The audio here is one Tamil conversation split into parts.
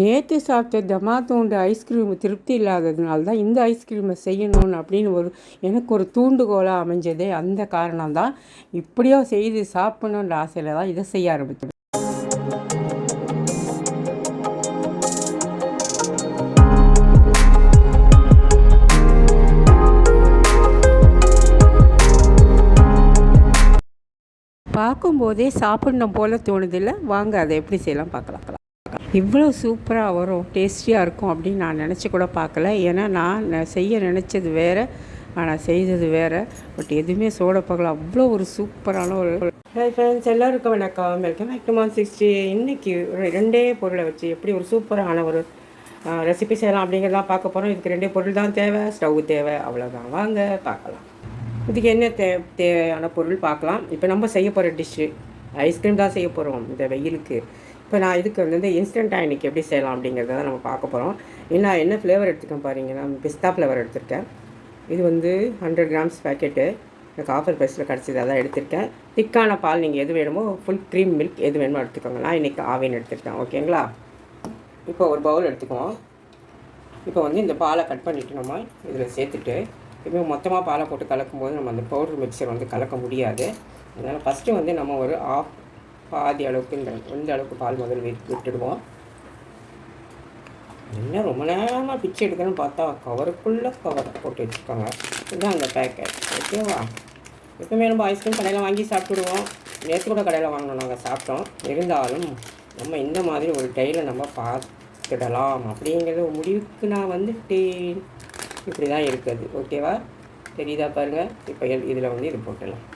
நேற்று சாப்பிட்ட தமாத்தூண்டு ஐஸ்கிரீம் திருப்தி இல்லாததுனால தான் இந்த ஐஸ்கிரீமை செய்யணும்னு அப்படின்னு ஒரு எனக்கு ஒரு தூண்டுகோலாக அமைஞ்சதே அந்த காரணம் தான் இப்படியோ செய்து சாப்பிடணுன்ற ஆசையில் தான் இதை செய்ய ஆரம்பித்தேன். பார்க்கும்போதே சாப்பிடணும் போல் தோணுதில்லை வாங்க அதை எப்படி செய்யலாம் பார்க்கலாம். இவ்வளோ சூப்பராக வரும் டேஸ்டியாக இருக்கும் அப்படின்னு நான் நினச்சி கூட பார்க்கல. ஏன்னா நான் செய்ய நினச்சது வேறு ஆனால் செய்தது வேறு. பட் எதுவுமே சோட சோடப்பகல அவ்வளோ ஒரு சூப்பரான ஒரு ஹாய் ஃப்ரெண்ட்ஸ் எல்லாருக்கும் வணக்கம். வெல்கம் பேக் டு மான் சிக்ஸ்டி இன்றைக்கி ஒரு ரெண்டே பொருளை வச்சு எப்படி ஒரு சூப்பரான ஒரு ரெசிபி செய்யலாம் அப்படிங்கிறதான் பார்க்க போகிறோம் இதுக்கு ரெண்டே பொருள் தான் தேவை. ஸ்டவ் தேவை. அவ்வளோதான் வாங்க பார்க்கலாம். இதுக்கு என்ன தே தேவையான பொருள் பார்க்கலாம். இப்போ நம்ம செய்ய போகிற டிஷ்ஷு ஐஸ்கிரீம் தான் செய்ய போகிறோம் இந்த வெயிலுக்கு. இப்போ நான் இதுக்கு வந்து இந்த இன்ஸ்டன்ட் இன்னைக்கு எப்படி செய்யலாம் அப்படிங்கிறத தான் நம்ம பார்க்க போகிறோம் நான் என்ன ஃப்ளேவர் எடுத்துக்கேன் பாருங்கன்னா பிஸ்தா ஃப்ளேவர் எடுத்திருக்கேன். இது வந்து ஹண்ட்ரட் கிராம்ஸ் பேக்கெட்டு எனக்கு ஆஃபர் ப்ரைஸில் கிடச்சிது அதான் எடுத்திருக்கேன். திக்கான பால் நீங்கள் எது வேணுமோ ஃபுல் க்ரீம் மில்க் எது வேணுமோ எடுத்துக்கோங்க. நான் இன்றைக்கி ஆவின் எடுத்துருக்கேன் ஓகேங்களா இப்போ ஒரு பவுல் எடுத்துக்குவோம். இப்போ வந்து இந்த பாலை கட் பண்ணிவிட்டு நம்ம இதில் சேர்த்துட்டு இப்போ மொத்தமாக பாலை போட்டு கலக்கும்போது நம்ம அந்த பவுடர் மிக்சர் வந்து கலக்க முடியாது. அதனால் ஃபஸ்ட்டு வந்து நம்ம ஒரு ஆஃப் பாதி அளவுக்கு இந்த இந்த அளவுக்கு பால் முதல் விட் விட்டுடுவோம். என்ன ரொம்ப நேரமாக பிச்சை எடுக்கணும்னு பார்த்தா கவருக்குள்ளே கவர் போட்டு வச்சுருக்காங்க இதுதான் அந்த பேக்கெட் ஓகேவா எப்பவுமே நம்ம ஐஸ்கிரீம் கடையில் வாங்கி சாப்பிடுவோம். நேற்று கூட கடையில் வாங்கினோம் நாங்கள் சாப்பிட்டோம். இருந்தாலும் நம்ம இந்த மாதிரி ஒரு டைலை நம்ம பார்த்துடலாம் அப்படிங்கிற முடிவுக்கு நான் வந்துட்டேன். இப்படி தான் இருக்குது ஓகேவா தெரியுதா பாருங்கள் இப்போ இதில் வந்து இது போட்டுடலாம்.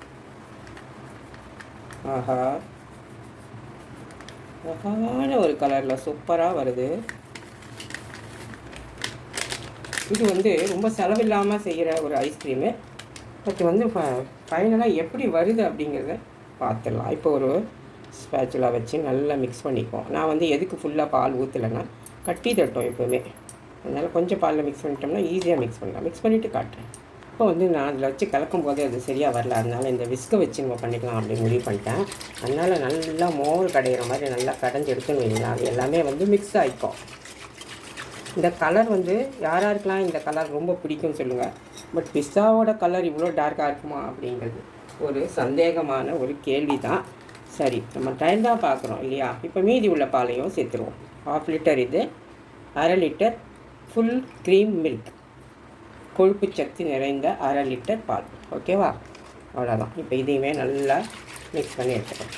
ஆஹா. அழகான ஒரு கலரில் சூப்பராக வருது. இது வந்து ரொம்ப செலவில்லாமல் செய்கிற ஒரு ஐஸ்கிரீமு பட் வந்து ஃபைனலாக எப்படி வருது அப்படிங்கிறத பார்த்துடலாம் இப்போ ஒரு ஸ்பேச்சுலா வச்சு நல்லா மிக்ஸ் பண்ணிக்குவோம். நான் வந்து எதுக்கு ஃபுல்லாக பால் ஊற்றலைன்னா கட்டி தட்டோம் எப்போவுமே. அதனால் கொஞ்சம் பாலில் மிக்ஸ் பண்ணிட்டோம்னா ஈஸியாக மிக்ஸ் பண்ணலாம். மிக்ஸ் பண்ணிவிட்டு காட்டுறேன். இப்போ வந்து நான் அதில் வச்சு கலக்கும் போது அது சரியாக வரல. அதனால் இந்த விஸ்கை வச்சு நம்ம பண்ணிக்கலாம் அப்படின்னு முடிவு பண்ணிட்டேன். அதனால் நல்லா மோர் கடையிற மாதிரி நல்லா கடைஞ்சி எடுத்துன்னு வைங்களேன் அது எல்லாமே வந்து மிக்ஸ் ஆகிக்கும் இந்த கலர் வந்து யார் யாருக்கெல்லாம் இந்த கலர் ரொம்ப பிடிக்கும்னு சொல்லுங்கள் பட் பிஸ்ஸாவோட கலர் இவ்வளோ டார்க்காக இருக்குமா அப்படிங்கிறது ஒரு சந்தேகமான ஒரு கேள்வி தான் சரி நம்ம டைம் தான் பார்க்குறோம் இல்லையா? இப்போ மீதி உள்ள பாலையும் சேர்த்துருவோம். ஹாஃப் லிட்டர் இது அரை லிட்டர் ஃபுல் க்ரீம் மில்க் கொழுப்பு சக்தி நிறைந்த அரை லிட்டர் பால். ஓகேவா? அவ்வளோதான் இப்போ இதையுமே நல்லா மிக்ஸ் பண்ணி எடுத்துக்கலாம்.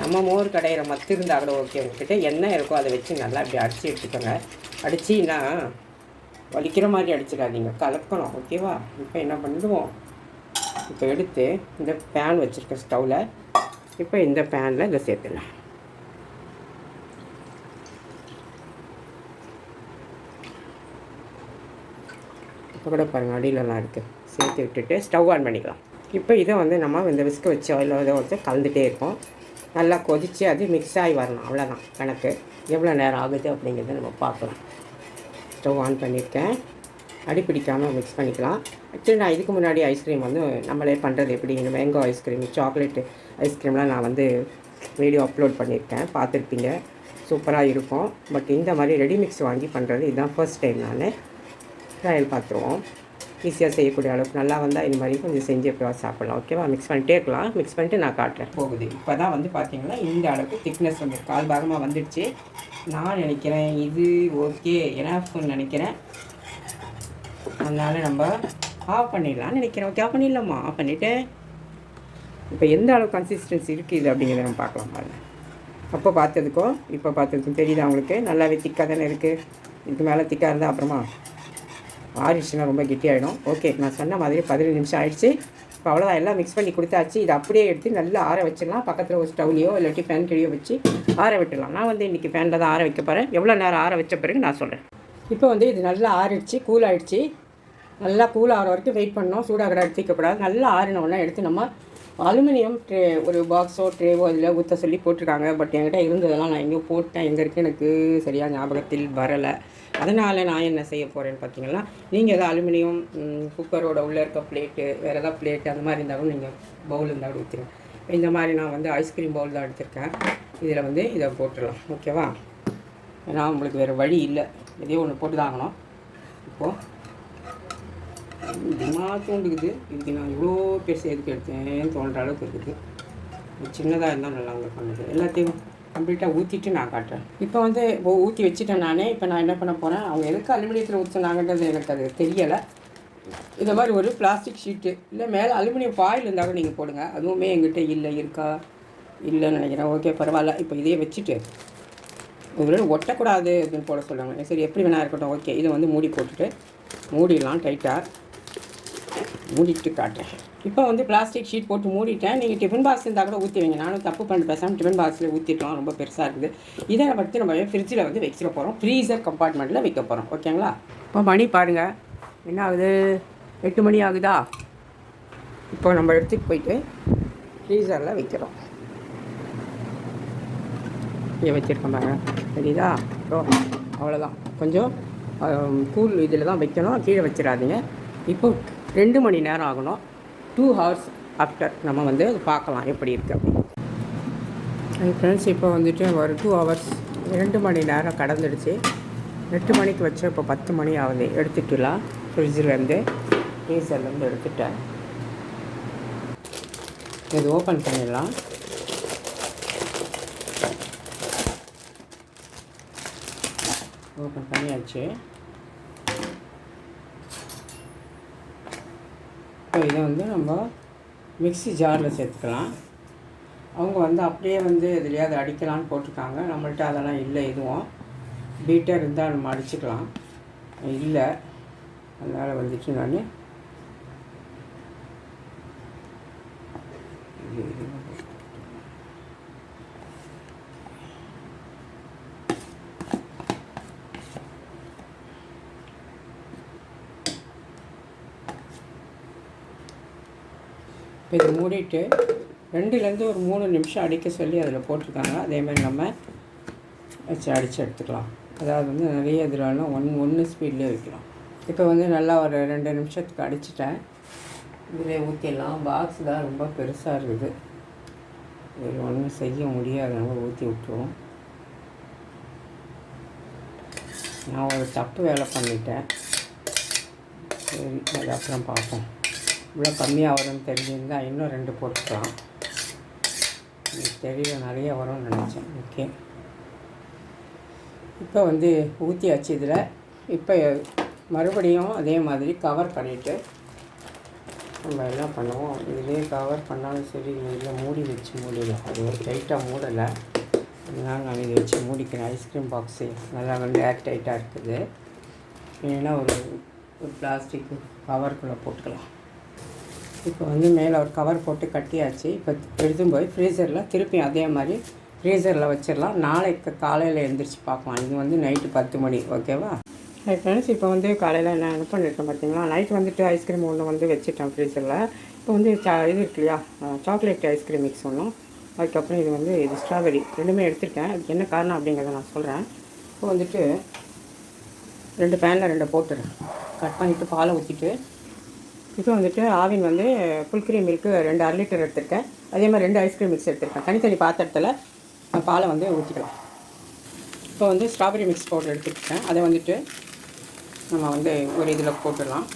நம்ம மோர் கடையிற மத்து இருந்தால் கூட ஓகே உங்ககிட்ட என்ன இருக்கோ அதை வச்சு நல்லா இப்படி அடித்து எடுத்துக்கோங்க. அடிச்சின்னா வலிக்கிற மாதிரி அடிச்சிடாதீங்க. கலக்கணும். ஓகேவா? இப்போ என்ன பண்ணிடுவோம் இப்போ எடுத்து இந்த பேன் வச்சுருக்க ஸ்டவ்வில் இப்போ இந்த பேனில் இதை சேர்த்துடலாம். இப்போ கூட பாருங்கள் அடியிலலாம் இருக்குது சேர்த்து விட்டுட்டு ஸ்டவ் ஆன் பண்ணிக்கலாம். இப்போ இதை வந்து நம்ம இந்த விஸ்க வச்சு ஆயில் இதை வந்து கலந்துகிட்டே இருக்கோம் நல்லா கொதித்து அது மிக்ஸ் ஆகி வரணும் அவ்வளோதான் கணக்கு எவ்வளோ நேரம் ஆகுது அப்படிங்கிறத நம்ம பார்க்கலாம் ஸ்டவ் ஆன் பண்ணியிருக்கேன். அடி பிடிக்காமல் மிக்ஸ் பண்ணிக்கலாம். ஆக்சுவலி நான் இதுக்கு முன்னாடி ஐஸ்கிரீம் வந்து நம்மளே பண்ணுறது எப்படி? இந்த மேங்கோ ஐஸ்கிரீம் சாக்லேட்டு ஐஸ்கிரீம்லாம் நான் வந்து வீடியோ அப்லோட் பண்ணியிருக்கேன். பார்த்துருப்பீங்க. சூப்பராக இருக்கும். பட் இந்த மாதிரி ரெடி மிக்ஸ் வாங்கி பண்ணுறது இதுதான் ஃபர்ஸ்ட் டைம் நான். ட்ரையல் பார்த்துருவோம். ஈஸியாக செய்யக்கூடிய அளவுக்கு நல்லா வந்தால் இந்த மாதிரி கொஞ்சம் செஞ்சு எப்போ சாப்பிடலாம். ஓகேவா? மிக்ஸ் பண்ணிட்டே இருக்கலாம். மிக்ஸ் பண்ணிட்டு நான் காட்டுறேன். போகுது. இப்போ தான் வந்து பார்த்தீங்கன்னா இந்த அளவுக்கு திக்னஸ் வந்து கால் பாகமாக வந்துடுச்சு. நான் நினைக்கிறேன் இது ஓகே எனாஃப்னு நினைக்கிறேன். அதனால் நம்ம ஆஃப் பண்ணிடலாம்னு நினைக்கிறேன். ஓகே ஆஃப் பண்ணிடலாமா? ஆஃப் பண்ணிவிட்டு இப்போ எந்த அளவு கன்சிஸ்டன்சி இருக்குது இது அப்படிங்கிறத நம்ம பார்க்கலாம் பாருங்கள் அப்போ பார்த்ததுக்கும் இப்போ பார்த்ததுக்கும் தெரியுதா உங்களுக்கு? நல்லாவே திக்காக தானே இருக்குது இதுக்கு மேலே திக்காக இருந்தால் அப்புறமா ஆறிடுச்சுன்னா ரொம்ப கெட்டியாயிடும். ஓகே நான் சொன்ன மாதிரி பதினஞ்சு நிமிஷம் ஆயிடுச்சு. இப்போ அவ்வளோதான் எல்லாம் மிக்ஸ் பண்ணி கொடுத்தாச்சு. இதை அப்படியே எடுத்து நல்லா ஆற வச்சிடலாம். பக்கத்தில் ஒரு ஸ்டவ்லையோ இல்லாட்டி ஃபேன் கீழேயோ வச்சு ஆற விட்டுடலாம். நான் வந்து இன்றைக்கி ஃபேனில் தான் ஆற வைக்க போகிறேன் எவ்வளோ நேரம் ஆற வச்ச பிறகு நான் சொல்கிறேன் இப்போ வந்து இது நல்லா ஆறிடுச்சு கூல் ஆகிடுச்சு நல்லா கூல் ஆகிற வரைக்கும் வெயிட் பண்ணோம் சூடாக எடுத்து வைக்கக்கூடாது நல்லா ஆறின உடனே எடுத்து நம்ம அலுமினியம் ட்ரே ஒரு பாக்ஸோ ட்ரேவோ அதில் ஊற்ற சொல்லி போட்டிருக்காங்க. பட் என்கிட்ட இருந்ததெல்லாம் நான் எங்கேயோ போட்டேன். எங்கே இருக்குது எனக்கு சரியாக ஞாபகத்தில் வரலை. அதனால் நான் என்ன செய்ய போகிறேன்னு பார்த்தீங்கன்னா நீங்கள் எதாவது அலுமினியம் குக்கரோட உள்ளே இருக்க பிளேட்டு வேறு எதாவது பிளேட்டு அந்த மாதிரி இருந்தாலும் நீங்கள் பவுல் இருந்தால் ஊற்றிடுங்க இந்த மாதிரி நான் வந்து ஐஸ்கிரீம் பவுல் தான் எடுத்திருக்கேன். இதில் வந்து இதை போட்டுடலாம். ஓகேவா ஏன்னா உங்களுக்கு வேறு வழி இல்லை. எதையோ ஒன்று போட்டு தான் ஆகணும். இப்போது தூண்டுக்குது இதுக்கு நான் இவ்வளோ பெருசு எதுக்கு எடுத்தேன்னு தோன்ற அளவுக்கு இருக்குது. சின்னதாக இருந்தால் நல்லா இங்கே பண்ணுது. எல்லாத்தையும் கம்ப்ளீட்டாக ஊற்றிட்டு நான் காட்டுறேன். இப்போ வந்து இப்போ ஊற்றி வச்சுட்டேன் நானே. இப்போ நான் என்ன பண்ண போகிறேன் அவங்க எதுக்கு அலுமினியத்தில் ஊற்றுனாங்கன்றது எனக்கு அது தெரியலை. இந்த மாதிரி ஒரு பிளாஸ்டிக் ஷீட்டு இல்லை மேலே அலுமினியம் ஃபாயில் இருந்தாலும் நீங்கள் போடுங்க. அதுவுமே எங்கிட்ட இல்லை இருக்கா? இல்லைன்னு நினைக்கிறேன். ஓகே பரவாயில்ல. இப்போ இதையே வச்சுட்டு ஒரு ஒட்டக்கூடாது அப்படின்னு போட சொல்லுவாங்க சரி எப்படி வேணா இருக்கட்டும். ஓகே இதை வந்து மூடி போட்டுட்டு மூடிடலாம் டைட்டாக மூடிட்டு காட்டுறேன். இப்போ வந்து பிளாஸ்டிக் ஷீட் போட்டு மூடிட்டேன். நீங்கள் டிஃபன் பாக்ஸ் இருந்தால் கூட ஊற்றி வைங்க. நானும் தப்பு பண்ணி பேசாமல் டிஃபன் பாக்ஸில் ஊற்றிட்டோம் ரொம்ப பெருசாக இருக்குது. இதை பற்றி நம்ம ஃப்ரிட்ஜில் வந்து வைக்க போகிறோம் ஃப்ரீசர் கம்பார்ட்மெண்ட்டில் வைக்க போகிறோம் ஓகேங்களா இப்போ மணி பாருங்கள் என்ன ஆகுது? எட்டு மணி ஆகுதா? இப்போ நம்ம இடத்துக்கு போயிட்டு ஃப்ரீசரில் வைக்கிறோம். இங்கே வச்சுருக்கோம் பாருங்க. சரிதா? அப்புறம் அவ்வளோதான் கொஞ்சம் கூல் இதில் தான் வைக்கணும். கீழே வச்சிடாதீங்க. இப்போ ரெண்டு மணி நேரம் ஆகணும். டூ ஹவர்ஸ் ஆஃப்டர் நம்ம வந்து பார்க்கலாம் எப்படி இருக்குது அப்படின்னு ஃப்ரெண்ட்ஸ் இப்போ வந்துட்டு ஒரு டூ ஹவர்ஸ் ரெண்டு மணி நேரம் கடந்துடுச்சு. எட்டு மணிக்கு வச்சு இப்போ பத்து மணி ஆகுது. எடுத்துக்கலாம். ஃப்ரிட்ஜிலேருந்து ஃப்ரீசர்லேருந்து எடுத்துட்டேன். இது ஓப்பன் பண்ணிடலாம். ஓப்பன் பண்ணியாச்சு. இப்போ இதை வந்து நம்ம மிக்ஸி ஜாரில் சேர்த்துக்கலாம். அவங்க வந்து அப்படியே வந்து எதுலையாவது அடிக்கலான்னு போட்டிருக்காங்க. நம்மள்ட்ட அதெல்லாம் இல்லை எதுவும். பீட்டர் இருந்தால் நம்ம அடிச்சுக்கலாம். இல்லை. அதனால் வந்துட்டு நான் இப்போ இதை மூடிட்டு ரெண்டுலேருந்து ஒரு மூணு நிமிஷம் அடிக்க சொல்லி அதில் போட்டிருக்காங்க. அதேமாதிரி நம்ம வச்சு அடித்து எடுத்துக்கலாம். அதாவது வந்து நிறைய இதிலலாம் ஒன் ஒன்று ஸ்பீட்லேயே வைக்கலாம். இப்போ வந்து நல்லா ஒரு ரெண்டு நிமிஷத்துக்கு அடிச்சிட்டேன். இதில் ஊற்றிடலாம் பாக்ஸ் தான் ரொம்ப பெருசாக இருக்குது. இது ஒன்றும் செய்ய முடியாதவங்க ஊற்றி விட்டுருவோம். நான் ஒரு தப்பு வேலை பண்ணிட்டேன். சரி அது அப்புறம் பார்ப்போம். இவ்வளோ கம்மியாக வரும்னு தெரிஞ்சிருந்தால் இன்னும் ரெண்டு போட்டுக்கலாம். எனக்கு தெரியல நிறைய வரும்னு நினச்சேன். ஓகே. இப்போ வந்து ஊற்றியாச்சு இதில் இப்போ மறுபடியும் அதே மாதிரி கவர் பண்ணிவிட்டு நம்ம என்ன பண்ணுவோம்? இதிலே கவர் பண்ணாலும் சரி இதில் மூடி வச்சு மூடிடலாம். அது ஒரு டைட்டாக மூடலை. அதனால் நான் இதை வச்சு மூடிக்கிறேன். ஐஸ்கிரீம் பாக்ஸு நல்லா வந்து ஏர் டைட்டாக இருக்குது. இல்லைன்னா ஒரு ஒரு பிளாஸ்டிக் கவருக்குள்ளே போட்டுக்கலாம். இப்போ வந்து மேலே ஒரு கவர் போட்டு கட்டியாச்சு. இப்போ எடுத்துன்னு போய் ஃப்ரீசரில் திருப்பி அதே மாதிரி ஃப்ரீசரில் வச்சிடலாம். நாளைக்கு காலையில் எழுந்திரிச்சு பார்க்கலாம். இது வந்து நைட்டு பத்து மணி ஓகேவா ஹை ஃப்ரெண்ட்ஸ் இப்போ வந்து காலையில் என்ன என்ன பண்ணியிருக்கேன் பார்த்தீங்களா? நைட் வந்துட்டு ஐஸ்கிரீம் ஒன்று வந்து வச்சுட்டேன் ஃப்ரீசரில் இப்போ வந்து சா இது இருக்கு இல்லையா? சாக்லேட் ஐஸ்கிரீம் மிக்ஸ் ஒன்றும் அதுக்கப்புறம் இது வந்து இது ஸ்ட்ராபெரி ரெண்டுமே எடுத்திருக்கேன். அதுக்கு என்ன காரணம் அப்படிங்கிறத நான் சொல்கிறேன் இப்போ வந்துட்டு ரெண்டு பேனில் ரெண்டு போட்டுறேன் கட் பண்ணிவிட்டு பாலை ஊற்றிட்டு இப்போ வந்துட்டு ஆவின் வந்து புல்கிரி மில்க்கு ரெண்டு அரை லிட்டர் எடுத்திருக்கேன். அதே மாதிரி ரெண்டு ஐஸ்கிரீம் மிக்ஸ் எடுத்திருக்கேன். தனித்தனி பாத்திரத்தில் பாலை வந்து ஊற்றிக்கலாம் இப்போ வந்து ஸ்ட்ராபெரி மிக்ஸ் பவுடர் எடுத்துருக்கேன். அதை வந்துட்டு நம்ம வந்து ஒரு இதில் போட்டுடலாம்.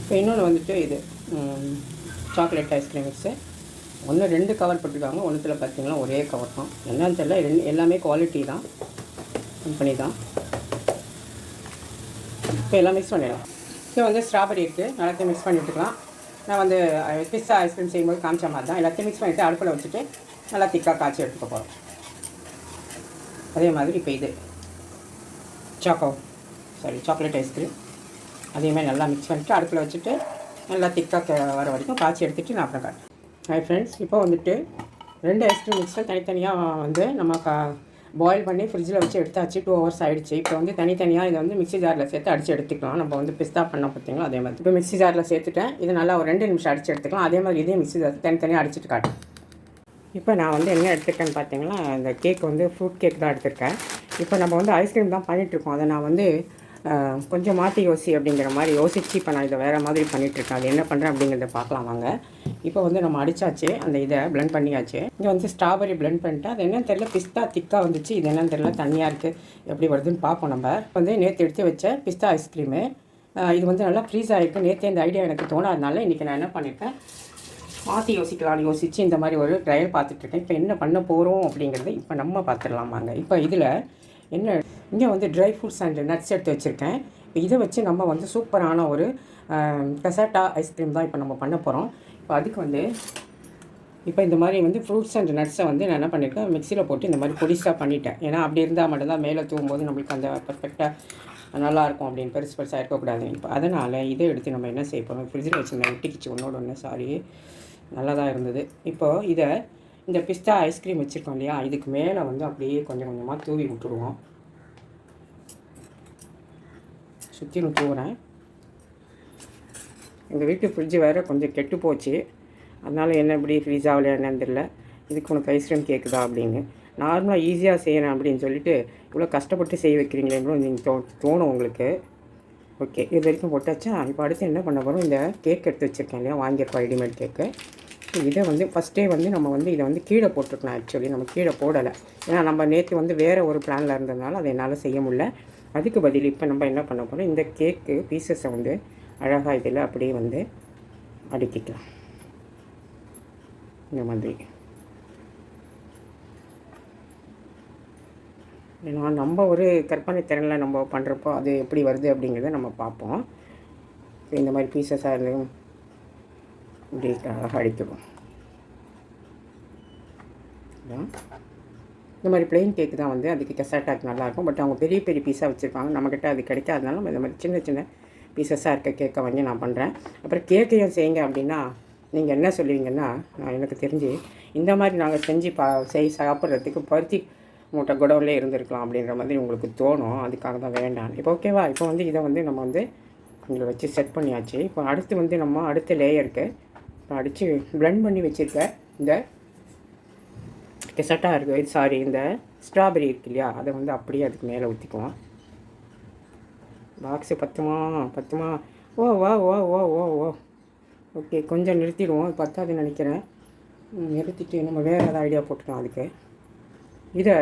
இப்போ இன்னொன்று வந்துட்டு இது சாக்லேட் ஐஸ்கிரீம் மிக்ஸு ஒன்று ரெண்டு கவர் போட்டிருக்காங்க. ஒன்றுத்தில் பார்த்தீங்கன்னா ஒரே கவர் தான். என்னன்னு தெரியல. ரெண்டு எல்லாமே குவாலிட்டி தான். கம்பெனி தான். இப்போ எல்லாம் மிக்ஸ் பண்ணிடலாம். இப்போ வந்து ஸ்ட்ராபெரி இருக்குது எல்லாத்தையும் மிக்ஸ் பண்ணிட்டுக்கலாம் நான் வந்து பிஸ்ஸா ஐஸ்கிரீம் செய்யும்போது காமிச்ச மாதிரி தான். எல்லாத்தையும் மிக்ஸ் பண்ணிவிட்டு அடுப்பில் வச்சுட்டு நல்லா திக்காக காய்ச்சி எடுத்துக்க போகிறோம் அதே மாதிரி இப்போ இது. சாக்கோ சாரி சாக்லேட் ஐஸ்கிரீம் அதேமாதிரி நல்லா மிக்ஸ் பண்ணிவிட்டு அடுப்பில் வச்சுட்டு நல்லா திக்காக வர வரைக்கும் காய்ச்சி எடுத்துகிட்டு நான் அப்புறம் காட்டுறேன். ஹாய் ஃப்ரெண்ட்ஸ் இப்போ வந்துட்டு ரெண்டு ஐஸ்கிரீம் மிக்ஸில் தனித்தனியாக வந்து நம்ம க பாயில் பண்ணி ஃப்ரிட்ஜில் வச்சு எடுத்தாச்சு. டூ ஹவர்ஸ் ஆகிடுச்சு இப்போ வந்து தனித்தனியாக இதை வந்து மிக்ஸி ஜாரில் சேர்த்து அடித்து எடுத்துக்கலாம். நம்ம வந்து பிஸ்தா பண்ண பார்த்தீங்களா? அதே மாதிரி. இப்போ மிக்ஸி ஜாரில் சேர்த்துட்டேன். இது நல்லா ஒரு ரெண்டு நிமிஷம் அடித்து எடுத்துக்கலாம். அதே மாதிரி இதே மிக்ஸி ஜார் தனித்தனியாக அடிச்சுட்டு காட்டேன் இப்போ நான் வந்து என்ன எடுத்துருக்கேன்னு பார்த்தீங்கன்னா இந்த கேக் வந்து ஃப்ரூட் கேக் தான் எடுத்திருக்கேன். இப்போ நம்ம வந்து ஐஸ்கிரீம் தான் பண்ணிகிட்ருக்கோம் அதை நான் வந்து கொஞ்சம் மாற்றி யோசி அப்படிங்கிற மாதிரி யோசித்து இப்போ நான் இதை வேறு மாதிரி பண்ணிகிட்ருக்கேன் அது என்ன பண்ணுறேன் அப்படிங்கிறத பார்க்கலாம் வாங்க. இப்போ வந்து நம்ம அடித்தாச்சு அந்த இதை பிளெண்ட் பண்ணியாச்சு. இங்கே வந்து ஸ்ட்ராபெரி பிளெண்ட் பண்ணிட்டு அது என்னன்னு தெரியல பிஸ்தா திக்காக வந்துச்சு. இது என்னன்னு தெரியல தனியாக இருக்குது எப்படி வருதுன்னு பார்ப்போம் நம்ம. வந்து நேற்று எடுத்து வச்ச பிஸ்தா ஐஸ்கிரீமு இது வந்து நல்லா ஃப்ரீஸ் ஆகிருக்கு நேற்று இந்த ஐடியா எனக்கு தோணாதனால இன்றைக்கி நான் என்ன பண்ணியிருக்கேன் மாற்றி யோசிக்கலாம்னு யோசித்து இந்த மாதிரி ஒரு ட்ரையல் பார்த்துட்ருக்கேன் இப்போ என்ன பண்ண போகிறோம் அப்படிங்கிறத இப்போ நம்ம பார்த்துடலாம் வாங்க. இப்போ இதில் என்ன? இங்கே வந்து ட்ரை ஃப்ரூட்ஸ் அண்ட் நட்ஸ் எடுத்து வச்சுருக்கேன். இப்போ இதை வச்சு நம்ம வந்து சூப்பரான ஒரு கசாட்டா ஐஸ்கிரீம் தான் இப்போ நம்ம பண்ண போகிறோம் இப்போ அதுக்கு வந்து இப்போ இந்த மாதிரி வந்து ஃப்ரூட்ஸ் அண்ட் நட்ஸை வந்து நான் என்ன பண்ணியிருக்கேன் மிக்சியில் போட்டு இந்த மாதிரி பொடிசாக பண்ணிட்டேன். ஏன்னா அப்படி இருந்தால் மட்டும்தான் மேலே தூங்கும்போது நம்மளுக்கு அந்த பர்ஃபெக்டாக நல்லாயிருக்கும் அப்படின்னு பெருசு பெருசாக இருக்கக்கூடாது. இப்போ அதனால் இதை எடுத்து நம்ம என்ன செய்ய போகிறோம் ஃப்ரிட்ஜில் வச்சுருந்தேன் ஒட்டிக்கிச்சு ஒன்றோட ஒன்று சாரி நல்லா தான் இருந்தது. இப்போது இதை இந்த பிஸ்தா ஐஸ்கிரீம் வச்சுருக்கோம் இல்லையா இதுக்கு மேலே வந்து அப்படியே கொஞ்சம் கொஞ்சமாக தூவி விட்டுருவோம். சுற்றிலும் தூவுறேன். எங்கள் வீட்டு ஃப்ரிட்ஜு வேறு கொஞ்சம் கெட்டு போச்சு. அதனால் என்ன இப்படி ஃப்ரீஸ் ஆகலையா என்னன்னு தெரியல. இதுக்கு உனக்கு ஐஸ்கிரீம் கேட்குதா அப்படின்னு. நார்மலாக ஈஸியாக செய்யணும் அப்படின்னு சொல்லிட்டு இவ்வளோ கஷ்டப்பட்டு செய்ய வைக்கிறீங்களேன்னு நீங்கள் தோ தோணும் உங்களுக்கு. ஓகே இது வரைக்கும் போட்டாச்சா? இப்போ அடுத்து என்ன பண்ண போகிறோம் இந்த கேக் எடுத்து வச்சுருக்கேன் இல்லையா வாங்கியிருக்கோம் ரெடிமேட் கேக்கு இதை வந்து ஃபஸ்ட்டே வந்து நம்ம வந்து இதை வந்து கீழே போட்டிருக்கணும் ஆக்சுவலி நம்ம கீழே போடலை. ஏன்னா நம்ம நேற்று வந்து வேறு ஒரு பிளானில் இருந்ததுனால அதை என்னால் செய்ய முடியல. அதுக்கு பதில் இப்போ நம்ம என்ன பண்ண போகிறோம் இந்த கேக்கு பீசஸை வந்து அழகாக இதில் அப்படியே வந்து அடுக்கிக்கலாம். இந்த மாதிரி. ஏன்னா நம்ம ஒரு கற்பனை திறனில் நம்ம பண்ணுறப்போ அது எப்படி வருது அப்படிங்கிறத நம்ம பார்ப்போம். இந்த மாதிரி பீசஸாக இருந்தாலும் இப்படி அழகாக அடிக்கிறோம் இந்த மாதிரி பிளெயின் கேக்கு தான் வந்து அதுக்கு கெசாட்டாக் நல்லாயிருக்கும் பட் அவங்க பெரிய பெரிய பீஸாக வச்சுருப்பாங்க. நம்மக்கிட்ட அது கிடைக்காதனால நம்ம இந்த மாதிரி சின்ன சின்ன பீசஸாக இருக்க கேக்கை வந்து நான் பண்ணுறேன் அப்புறம் கேக்கையும் செய்யுங்க அப்படின்னா நீங்கள் என்ன சொல்லுவீங்கன்னா நான் எனக்கு தெரிஞ்சு இந்த மாதிரி நாங்கள் செஞ்சு பா செய் சாப்பிட்றதுக்கு பருத்தி மூட்டை குடவுலே இருந்திருக்கலாம் அப்படின்ற மாதிரி உங்களுக்கு தோணும். அதுக்காக தான் வேண்டாம். இப்போ ஓகேவா இப்போ வந்து இதை வந்து நம்ம வந்து இதில் வச்சு செட் பண்ணியாச்சு. இப்போ அடுத்து வந்து நம்ம அடுத்த லேயருக்கு அடித்து ப்ளெண்ட் பண்ணி வச்சுருக்க இந்த கெசட்டாக இருக்குது இது சாரி இந்த ஸ்ட்ராபெரி இருக்கு இல்லையா அதை வந்து அப்படியே அதுக்கு மேலே ஊற்றிக்குவோம் பாக்ஸு பத்துமா பத்துமா? ஓ வா ஓ ஓ ஓ ஓ ஓகே கொஞ்சம் நிறுத்திடுவோம் பத்தாதுன்னு நினைக்கிறேன். நிறுத்திட்டு நம்ம வேறு ஏதாவது ஐடியா போட்டுக்கலாம் அதுக்கு. இதை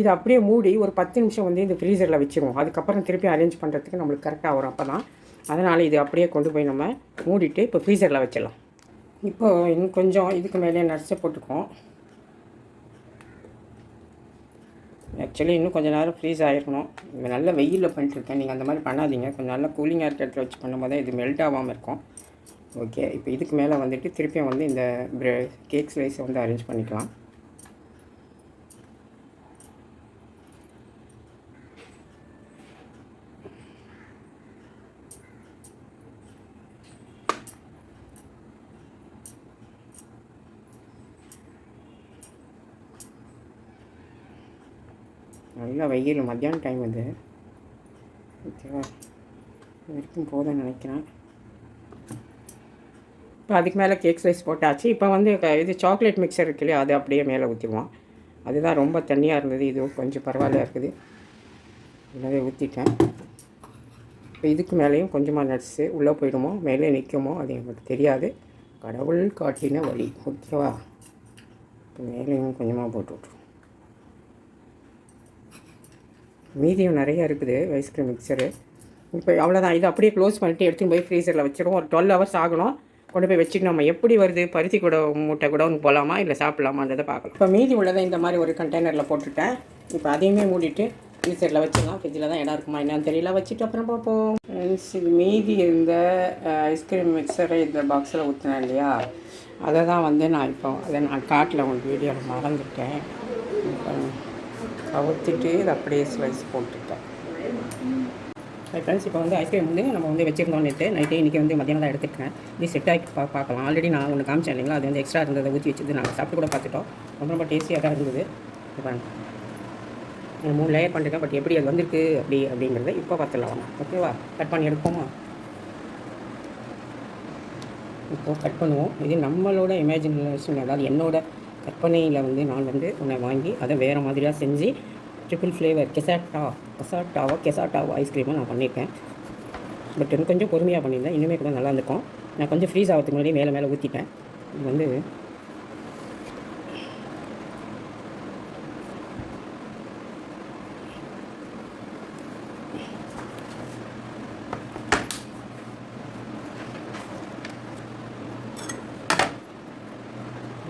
இதை அப்படியே மூடி ஒரு பத்து நிமிஷம் வந்து இந்த ஃப்ரீசரில் வச்சுருவோம். அதுக்கப்புறம் திருப்பி அரேஞ்ச் பண்ணுறதுக்கு நம்மளுக்கு கரெக்டாக வரும். அப்போ தான் அதனால் இது அப்படியே கொண்டு போய் நம்ம மூடிட்டு இப்போ ஃப்ரீசரில் வச்சிடலாம். இப்போது இன்னும் கொஞ்சம் இதுக்கு மேலே நட்ஸை போட்டுக்குவோம். ஆக்சுவலி இன்னும் கொஞ்சம் நேரம் ஃப்ரீஸ் ஆகிருக்கணும் இது நல்ல வெயிலில் பண்ணிட்டுருக்கேன். நீங்கள் அந்த மாதிரி பண்ணாதீங்க. கொஞ்சம் நல்லா கூலிங்காக இருக்கிற இடத்துல வச்சு பண்ணும்போது தான் இது மெல்ட் ஆகாமல் இருக்கும். ஓகே இப்போ இதுக்கு மேலே வந்துட்டு திருப்பியும் வந்து இந்த கேக் ஸ்லைஸை வந்து அரேஞ்ச் பண்ணிக்கலாம். நல்ல வெயில் மத்தியான டைம் அது. ஓகேவா? இது வரைக்கும் போதும்னு நினைக்கிறேன். இப்போ அதுக்கு மேலே கேக் ஸ்லைஸ் போட்டாச்சு. இப்போ வந்து க- இது சாக்லேட் மிக்சர் இருக்கு இல்லையா அது அப்படியே மேலே ஊற்றிடுவோம் அதுதான் ரொம்ப தண்ணியாக இருந்தது. இது கொஞ்சம் பரவாயில்ல இருக்குது. எனவே ஊற்றிட்டேன் இப்போ இதுக்கு மேலேயும் கொஞ்சமாக நட்ஸு உள்ளே போயிடுமோ மேலே நிற்குமோ அது எனக்கு தெரியாது. கடவுள் காட்டின வழி. ஓகேவா? இப்போ மேலேயும் கொஞ்சமாக போட்டு விட்ருவோம் மீதியும் நிறைய இருக்குது ஐஸ்கிரீம் மிக்சரு இப்போ அவ்வளோதான் இது அப்படியே க்ளோஸ் பண்ணிட்டு எடுத்துன்னு போய் ஃப்ரீசரில் வச்சிடுவோம் ஒரு டுவெல் ஹவர்ஸ் ஆகணும். கொண்டு போய் வச்சுட்டு நம்ம எப்படி வருது? பருத்தி கூட மூட்டை கூட ஒன்று போகலாமா இல்லை சாப்பிட்லாமான்றதை பார்க்கலாம். இப்போ மீதி உள்ளதை இந்த மாதிரி ஒரு கண்டெய்னரில் போட்டுட்டேன். இப்போ அதையுமே மூடிட்டு ஃப்ரீசரில் வச்சுக்கலாம் ஃப்ரிட்ஜில் தான் இடம் இருக்குமா என்னன்னு தெரியல. வச்சுட்டு அப்புறம் பார்ப்போம். மீதி இருந்த ஐஸ்கிரீம் மிக்சரை இந்த பாக்ஸில் ஊற்றினேன் இல்லையா? அதை தான் வந்து நான் இப்போ அதை நான் காட்டில் உங்களுக்கு வீடியோவில் மறந்துட்டேன். இப்போ கவுத்திட்டு இதை அப்படியே ஸ்லைஸ் போட்டுட்டேன். ஹை ஃப்ரெண்ட்ஸ் இப்போ வந்து ஐஸ்கிரீம் வந்து நம்ம வந்து வச்சுருந்தோம் நேற்று நைட்டே இன்றைக்கி வந்து மத்தியானம் தான் எடுத்துருக்கேன். இது செட் ஆகி பா பார்க்கலாம். ஆல்ரெடி நான் ஒன்று காமிச்சேன் இல்லைங்களா? அது வந்து எக்ஸ்ட்ரா இருந்ததை ஊற்றி வச்சது. நாங்கள் சாப்பிட்டு கூட பார்த்துட்டோம். ரொம்ப ரொம்ப டேஸ்டியாக தான் இருந்தது. இப்போ மூணு லேயர் பண்ணிருக்கேன். பட் எப்படி அது வந்திருக்கு? அப்படி அப்படிங்கிறத இப்போ பார்த்துடலாம். ஓகேவா கட் பண்ணி எடுப்போமா? இப்போது கட் பண்ணுவோம். இது நம்மளோட இமேஜினேஷன் அதாவது என்னோட கற்பனையில் வந்து நான் வந்து உன்னை வாங்கி அதை வேறு மாதிரியாக செஞ்சு ட்ரிபிள் ஃப்ளேவர் கெசாட்டா கெசாட்டாவோ கெசாட்டாவோ ஐஸ்கிரீமும் நான் பண்ணியிருக்கேன். பட் இன்னும் கொஞ்சம் பொறுமையாக பண்ணியிருந்தேன். இனிமேல் கூட நல்லா இருந்திருக்கும். நான் கொஞ்சம் ஃப்ரீஸ் ஆகிறதுக்கு முன்னாடி மேலே மேலே ஊற்றிட்டேன் இது வந்து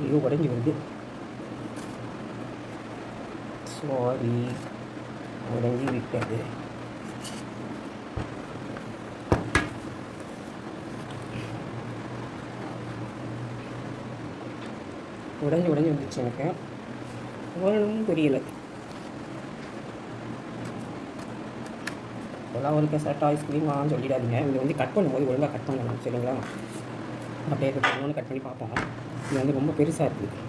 ஐயோ உடஞ்சி வருது. சாரி உடஞ்சி விட்டது. உடஞ்சி உடஞ்சி வந்துச்சு எனக்கு. ஒன்றும் புரியலை. இப்போலாம் ஒரு கெசட் ஐஸ்கிரீம் வாங்கன்னு சொல்லிடாதீங்க. இது வந்து கட் பண்ணும்போது ஒழுங்காக கட் பண்ணணும் சரிங்களா? அப்படியே இன்னொன்று கட் பண்ணி பார்ப்போம். இது வந்து ரொம்ப பெருசாக இருக்குது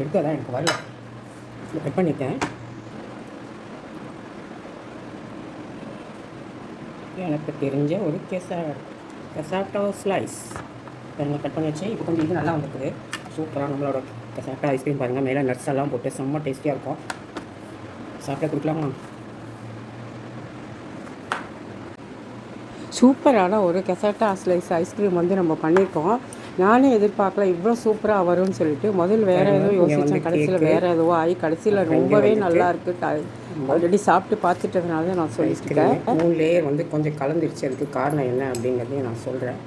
எடுக்காதான் எனக்கு வரல. கட் பண்ணிட்டேன். எனக்கு தெரிஞ்ச ஒரு கெசா கெசாட்டோ ஸ்லைஸ் நான் கட் பண்ணி வச்சேன். இப்போ கொஞ்சம் இது நல்லா வந்துருக்குது. சூப்பராக நம்மளோட கெசாட்டோ ஐஸ்கிரீம் பாருங்கள் மேலே நட்ஸ் எல்லாம் போட்டு செம்ம டேஸ்டியாக இருக்கும். சாப்பிட கொடுக்கலாமா? சூப்பரான ஒரு கெசாட்டா ஸ்லைஸ் ஐஸ்கிரீம் வந்து நம்ம பண்ணியிருக்கோம் நானே எதிர்பார்க்கல இவ்வளோ சூப்பராக வரும்னு சொல்லிட்டு முதல்ல வேறு ஏதோ யோசித்தேன் கடைசியில் வேறு எதுவோ ஆகி கடைசியில் ரொம்பவே நல்லா இருக்கு. ஆல்ரெடி சாப்பிட்டு பார்த்துட்டதுனால தான் நான் சொல்லியிருக்கேன் மூணு லேயர் வந்து கொஞ்சம் கலந்துருச்சு. அதுக்கு காரணம் என்ன அப்படிங்கிறதையும் நான் சொல்கிறேன்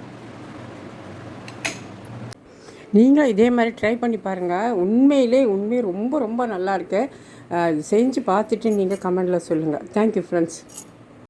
நீங்களும் இதே மாதிரி ட்ரை பண்ணி பாருங்கள் உண்மையிலே உண்மையை ரொம்ப ரொம்ப நல்லா இருக்கு. செஞ்சு பார்த்துட்டு நீங்கள் கமெண்டில் சொல்லுங்கள் தேங்க்யூ ஃப்ரெண்ட்ஸ்